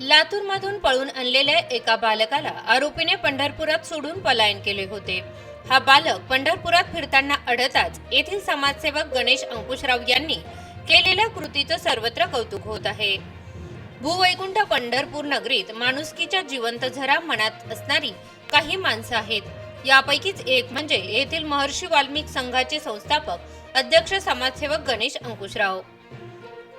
लातूरमधून पळून आणलेल्या एका बालकाला आरोपीने पंढरपुरात सोडून पलायन केले होते. हा बालक पंढरपुरात फिरताना अडताच येथील समाजसेवक गणेश अंकुशराव यांनी केलेल्या कृतीचं सर्वत्र कौतुक होत आहे. भूवैकुंठ पंढरपूर नगरीत माणुसकीच्या जिवंत झरा मनात असणारी काही माणसं आहेत. यापैकीच एक म्हणजे येथील महर्षी वाल्मिक संघाचे संस्थापक अध्यक्ष समाजसेवक गणेश अंकुशराव.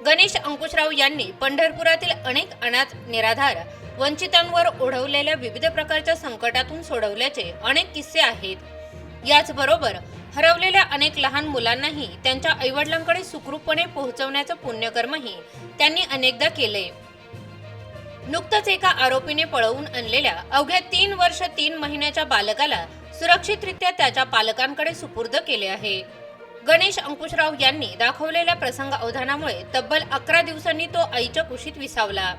गणेश अंकुशराव यांनी पंढरपुरातील अनेक अनाथ निराधार वंचितांवर ओढवलेल्या विविध प्रकारच्या संकटातून सोडवल्याचे अनेक किस्से आहेत. याचबरोबर हरवलेल्या अनेक लहान मुलांनाही त्यांच्या आईवडिलांकडे सुखरूपपणे पोहोचवण्याचं पुण्यकर्मही त्यांनी अनेकदा केले. नुकतंच एका आरोपीने पळवून आणलेल्या अवघ्या तीन वर्ष तीन महिन्याच्या बालकाला सुरक्षितरित्या त्याच्या पालकांकडे सुपूर्द केले आहे. गणेश अंकुशराव यांनी दाखवलेल्या प्रसंग अवधानामुळे तब्बल अकरा दिवसांनी तो आईच्या कुशीत विसावला.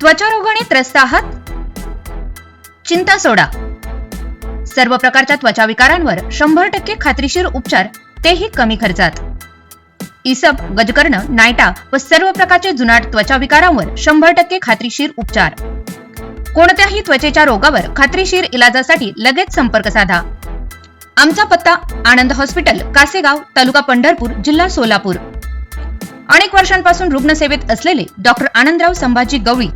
त्वचारोगाने त्रस्त आहात? चिंता सोडा. सर्व प्रकारच्या त्वचा विकारांवर शंभर टक्के खात्रीशीर उपचार तेही कमी खर्चात. इसप गजकर्ण नायटा व सर्व प्रकारचे जुनाट त्वचा विकारांवर शंभर टक्के खात्रीशीर उपचार. कोणत्याही त्वचेच्या रोगावर खात्रीशीर इलाजासाठी लगेच संपर्क साधा. आमचा पत्ता आनंद हॉस्पिटल कासेगाव तालुका पंढरपूर जिल्हा सोलापूर. अनेक वर्षांपासून रुग्णसेवेत असलेले डॉक्टर आनंदराव संभाजी गवळी.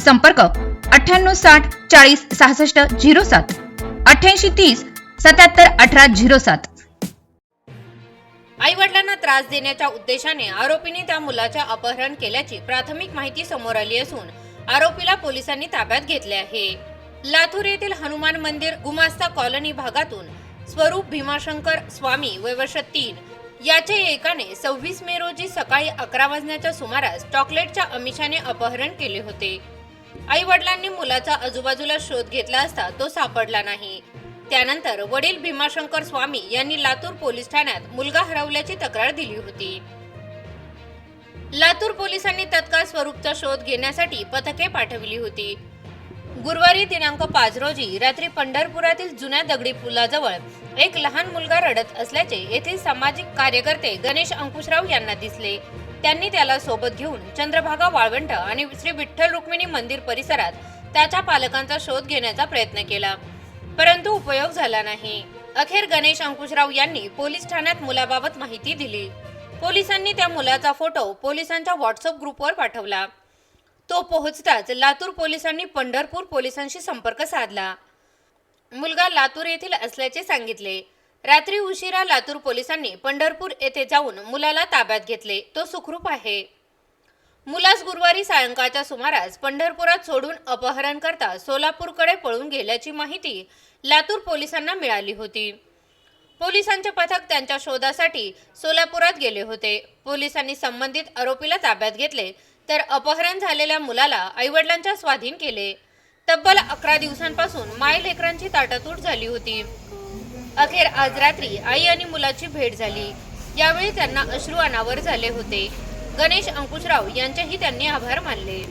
संपर्क अठ्ठ्याण्णव साठ चाळीस सहासष्ट झिरो सात. अठ्ठ्याऐंशी तीस सत्याहत्तर अठरा झिरो सात. आई वडिलांना त्रास देण्याच्या उद्देशाने आरोपीने त्या मुलाचे अपहरण केल्याची प्राथमिक माहिती समोर आली असून आरोपीला पोलिसांनी ताब्यात घेतले आहे. लातूर येथील हनुमान मंदिर गुमास्ता कॉलनी भागातून स्वरूप भीमाशंकर स्वामी वय वर्ष तीन याचे एकाने सव्वीस मे रोजी सकाळी अकरा वाजण्याच्या सुमारास चॉकलेटच्या अमिषाने अपहरण केले होते. आई वडिलांनी मुलाचा आजूबाजूला शोध घेतला असता तो सापडला नाही. त्यानंतर वडील भीमाशंकर स्वामी यांनी लातूर पोलीस ठाण्यात मुलगा हरवल्याची तक्रार दिली होती. लातूर पोलिसांनी तत्काळ स्वरूपचा शोध घेण्यासाठी पथके पाठवली होती. गुरुवारी दिनांक पाच रोजी रात्री पंढरपुरातील जुन्या दगडी पुलाजवळ एक लहान मुलगा रडत असल्याचे येथील सामाजिक कार्यकर्ते गणेश अंकुशराव यांना दिसले. त्यांनी त्याला सोबत घेऊन चंद्रभागा वाळवंट आणि श्री विठ्ठल रुक्मिणी मंदिर परिसरात त्याच्या पालकांचा शोध घेण्याचा प्रयत्न केला. परंतु उपयोग झाला नाही. अखेर गणेश अंकुशराव यांनी पोलीस ठाण्यात मुलाबाबत माहिती दिली. पोलिसांनी त्या मुलाचा फोटो पोलिसांच्या व्हॉट्सअप ग्रुपवर पाठवला. तो पोहोचताच लातूर पोलिसांनी पंढरपूर पोलिसांशी संपर्क साधला. मुलगा लातूर येथील असल्याचे सांगितले. रात्री उशिरा लातूर पोलिसांनी पंढरपूर येथे जाऊन मुलाला ताब्यात घेतले. तो सुखरूप आहे. मुलास गुरुवारी सायंकाळच्या सुमारास पंढरपुरात सोडून अपहरण करता सोलापूरकडे पळून गेल्याची माहिती लातूर पोलिसांना मिळाली होती. पोलिसांचे पथक त्यांच्या शोधासाठी सोलापुरात गेले होते. पोलिसांनी संबंधित आरोपीला ताब्यात घेतले. तर अपहरण झालेल्या मुलाला आईवडिलांच्या स्वाधीन केले. तब्बल अकरा दिवसांपासून माय लेकरांची ताटातूट झाली होती. अखेर आज रात्री आई आणि मुलाची भेट झाली. यावेळी त्यांना अश्रू अनावर झाले होते. गणेश अंकुशराव यांचेही त्यांनी आभार मानले.